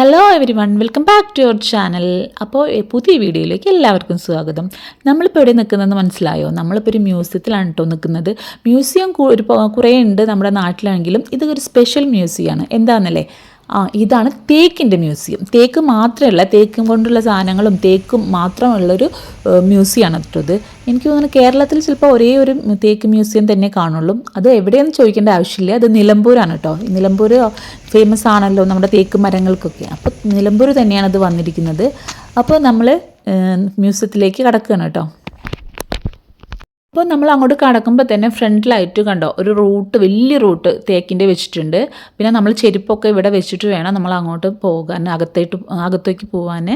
Hello everyone welcome back to your channel അപ്പോൾ പുതിയ വീഡിയോയിലേക്ക് എല്ലാവർക്കും സ്വാഗതം. നമ്മളിപ്പോൾ എവിടെ നിൽക്കുന്നതെന്ന് മനസ്സിലായോ? നമ്മളിപ്പോൾ ഒരു മ്യൂസിയത്തിലാണ് കേട്ടോ നിൽക്കുന്നത്. മ്യൂസിയം ഒരു കുറേ ഉണ്ട് നമ്മുടെ നാട്ടിലാണെങ്കിലും ഇതൊരു സ്പെഷ്യൽ മ്യൂസിയമാണ്. എന്താണെന്നല്ലേ ആ ഇതാണ് തേക്കിന്റെ മ്യൂസിയം. തേക്ക് മാത്രമല്ല തേക്കും കൊണ്ടുള്ള സാധനങ്ങളും തേക്കും മാത്രമുള്ളൊരു മ്യൂസിയമാണ് അത്രത് എനിക്ക് തോന്നുന്നു കേരളത്തിൽ ചിലപ്പോൾ ഒരേ ഒരു തേക്ക് മ്യൂസിയം തന്നെ കാണുള്ളൂ. അത് എവിടെയെന്ന് ചോദിക്കേണ്ട ആവശ്യമില്ല. അത് നിലമ്പൂരാണ് കേട്ടോ. നിലമ്പൂർ ഫേമസ് ആണല്ലോ നമ്മുടെ തേക്ക് മരങ്ങൾക്കൊക്കെ. അപ്പോൾ നിലമ്പൂർ തന്നെയാണ് അത് വന്നിരിക്കുന്നത്. അപ്പോൾ നമ്മൾ മ്യൂസിയത്തിലേക്ക് കടക്കുകയാണ് കേട്ടോ. അപ്പോൾ നമ്മൾ അങ്ങോട്ട് കടക്കുമ്പോൾ തന്നെ ഫ്രണ്ടിലായിട്ട് കണ്ടോ? ഒരു റൂട്ട് വലിയ റൂട്ട് തേക്കിന്റെ വെച്ചിട്ടുണ്ട്. പിന്നെ നമ്മൾ ചെരുപ്പൊക്കെ ഇവിടെ വെച്ചിട്ട് വേണം നമ്മൾ അങ്ങോട്ട് പോകാൻ അകത്തേട്ട് അകത്തേക്ക് പോകാൻ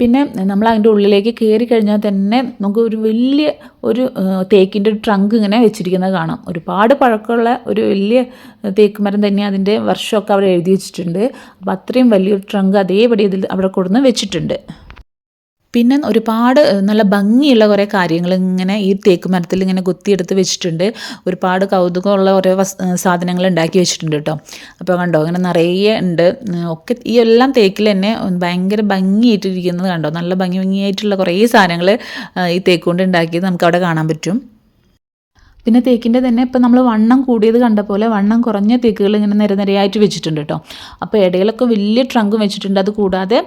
പിന്നെ നമ്മൾ അതിന്റെ ഉള്ളിലേക്ക് കയറി കഴിഞ്ഞാൽ തന്നെ നമുക്ക് ഒരു വലിയ ഒരു തേക്കിന്റെ ട്രങ്ക് ഇങ്ങനെ വെച്ചിരിക്കുന്നത് കാണാം. ഒരുപാട് പഴക്കമുള്ള ഒരു വലിയ തേക്ക് മരം തന്നെ അതിന്റെ വർഷമൊക്കെ അവിടെ എഴുതി വെച്ചിട്ടുണ്ട്. അപ്പോൾ അത്രയും വലിയൊരു ട്രങ്ക് അതേപടി ഇതിൽ അവിടെ കൊടുന്ന് വെച്ചിട്ടുണ്ട്. പിന്നെ ഒരുപാട് നല്ല ഭംഗിയുള്ള കുറേ കാര്യങ്ങൾ ഇങ്ങനെ ഈ തേക്ക് മരത്തിൽ ഇങ്ങനെ കുത്തിയെടുത്ത് വെച്ചിട്ടുണ്ട്. ഒരുപാട് കൗതുകമുള്ള ഓരോ സാധനങ്ങൾ ഉണ്ടാക്കി വെച്ചിട്ടുണ്ട് കേട്ടോ. അപ്പോൾ കണ്ടോ അങ്ങനെ നിറയെ ഉണ്ട്. ഒക്കെ ഈ എല്ലാം തേക്കിൽ തന്നെ ഭയങ്കര ഭംഗിയായിട്ടിരിക്കുന്നത് കണ്ടോ. നല്ല ഭംഗി ഭംഗിയായിട്ടുള്ള കുറേ സാധനങ്ങൾ ഈ തേക്ക് കൊണ്ട് ഉണ്ടാക്കിയത് നമുക്ക് അവിടെ കാണാൻ പറ്റും. പിന്നെ തേക്കിന്റെ തന്നെ ഇപ്പം നമ്മൾ വണ്ണം കൂടിയത് കണ്ട പോലെ വണ്ണം കുറഞ്ഞ തേക്കുകൾ ഇങ്ങനെ നിരനിരയായിട്ട് വെച്ചിട്ടുണ്ട് കേട്ടോ. അപ്പോൾ ഇടയിലൊക്കെ വലിയ ട്രങ്കും വെച്ചിട്ടുണ്ട്. അത് കൂടാതെ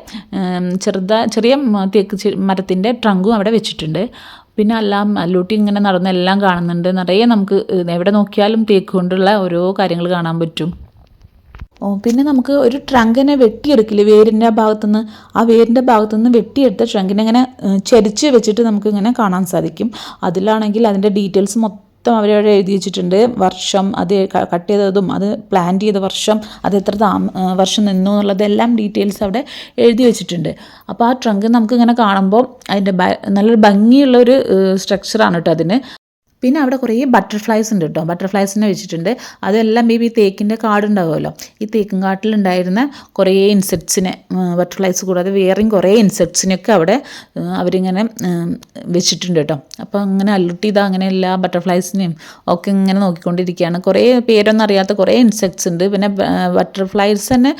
ചെറുതാ ചെറിയ തേക്ക് മരത്തിന്റെ ട്രങ്കും അവിടെ വെച്ചിട്ടുണ്ട്. പിന്നെ എല്ലാം അല്ലൂട്ടി ഇങ്ങനെ നടന്ന് എല്ലാം കാണുന്നുണ്ട്. നിറയെ നമുക്ക് എവിടെ നോക്കിയാലും തേക്ക് കൊണ്ടുള്ള ഓരോ കാര്യങ്ങൾ കാണാൻ പറ്റും. പിന്നെ നമുക്ക് ഒരു ട്രങ്കിനെ വെട്ടിയെടുക്കില്ലേ? വേരിന്റെ ആ ഭാഗത്തുനിന്ന് ആ വേരിന്റെ ഭാഗത്തുനിന്ന് വെട്ടിയെടുത്ത ട്രങ്കിനെ ഇങ്ങനെ ചരിച്ച് വെച്ചിട്ട് നമുക്ക് ഇങ്ങനെ കാണാൻ സാധിക്കും. അതിലാണെങ്കിൽ അതിന്റെ ഡീറ്റെയിൽസ് മൊത്തം അവരവിടെ എഴുതി വെച്ചിട്ടുണ്ട് വർഷം അത് കട്ട് ചെയ്തതും അത് പ്ലാൻ ചെയ്ത വർഷം അത് എത്ര വർഷം നിന്നു എന്നുള്ളതെല്ലാം ഡീറ്റെയിൽസ് അവിടെ എഴുതി വെച്ചിട്ടുണ്ട്. അപ്പോൾ ആ ട്രങ്ക് നമുക്കിങ്ങനെ കാണുമ്പോൾ അതിന്റെ നല്ലൊരു ഭംഗിയുള്ളൊരു സ്ട്രക്ചറാണ് കേട്ടോ അതിന്. പിന്നെ അവിടെ കുറേ ബട്ടർഫ്ലൈസ് ഉണ്ട് കേട്ടോ ബട്ടർഫ്ലൈസിനെ വെച്ചിട്ടുണ്ട്. അതെല്ലാം മേ ബി തേക്കിന്റെ കാട് ഉണ്ടാവുമല്ലോ ഈ തേക്കും കാട്ടിലുണ്ടായിരുന്ന കുറേ ഇൻസെക്ട്സിനെ ബട്ടർഫ്ലൈസ് കൂടാതെ വേറെയും കുറേ ഇൻസെക്ട്സിനൊക്കെ അവിടെ അവരിങ്ങനെ വെച്ചിട്ടുണ്ട് കേട്ടോ അപ്പോൾ അങ്ങനെ അല്ലുട്ടി ഇതാ അങ്ങനെ എല്ലാ ബട്ടർഫ്ലൈസിനെയും ഒക്കെ ഇങ്ങനെ നോക്കിക്കൊണ്ടിരിക്കുകയാണ്. കുറേ പേരൊന്നും അറിയാത്ത കുറേ ഇൻസെക്ട്സ് ഉണ്ട്. പിന്നെ ബട്ടർഫ്ലൈസ് തന്നെ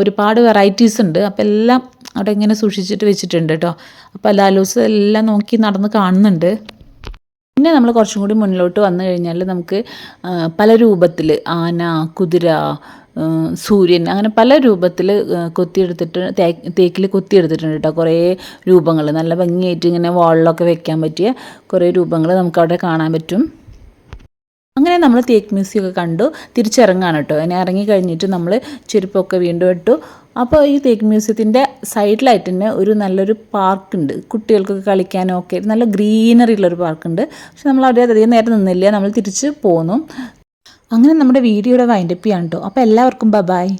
ഒരുപാട് വെറൈറ്റീസ് ഉണ്ട്. അപ്പോൾ എല്ലാം അവിടെ ഇങ്ങനെ സൂക്ഷിച്ചിട്ട് വെച്ചിട്ടുണ്ട് കേട്ടോ അപ്പോൾ ലാലൂസ് എല്ലാം നോക്കി നടന്ന് കാണുന്നുണ്ട്. പിന്നെ നമ്മൾ കുറച്ചും കൂടി മുന്നിലോട്ട് വന്നു കഴിഞ്ഞാൽ നമുക്ക് പല രൂപത്തിൽ ആന കുതിര സൂര്യൻ അങ്ങനെ പല രൂപത്തിൽ കൊത്തിയെടുത്തിട്ട് തേക്കിൽ കൊത്തിയെടുത്തിട്ടുണ്ട് കേട്ടോ. കുറേ രൂപങ്ങൾ നല്ല ഭംഗിയായിട്ട് ഇങ്ങനെ വാളിലൊക്കെ വെക്കാൻ പറ്റിയ കുറേ രൂപങ്ങൾ നമുക്ക് അവിടെ കാണാൻ പറ്റും. അങ്ങനെ നമ്മൾ തേക്ക് മ്യൂസിയം ഒക്കെ കണ്ടു. തിരിച്ചിറങ്ങാണ് കേട്ടോ. അതിനെ ഇറങ്ങി കഴിഞ്ഞിട്ട് നമ്മൾ ചെരുപ്പൊക്കെ വീണ്ടും ഇട്ടു. അപ്പോൾ ഈ തേക്ക് മ്യൂസിയത്തിന്റെ സൈഡിലായിട്ട് തന്നെ ഒരു നല്ലൊരു പാർക്കുണ്ട്. കുട്ടികൾക്കൊക്കെ കളിക്കാനും ഒക്കെ നല്ല ഗ്രീനറി ഉള്ളൊരു പാർക്കുണ്ട്. പക്ഷെ നമ്മൾ അവിടെ അധികം നേരം നിന്നില്ല. നമ്മൾ തിരിച്ച് പോന്നു. അങ്ങനെ നമ്മുടെ വീഡിയോയുടെ വൈൻഡപ്പ് ചെയ്യാൻ കേട്ടോ. അപ്പോൾ എല്ലാവർക്കും ബ ബായ്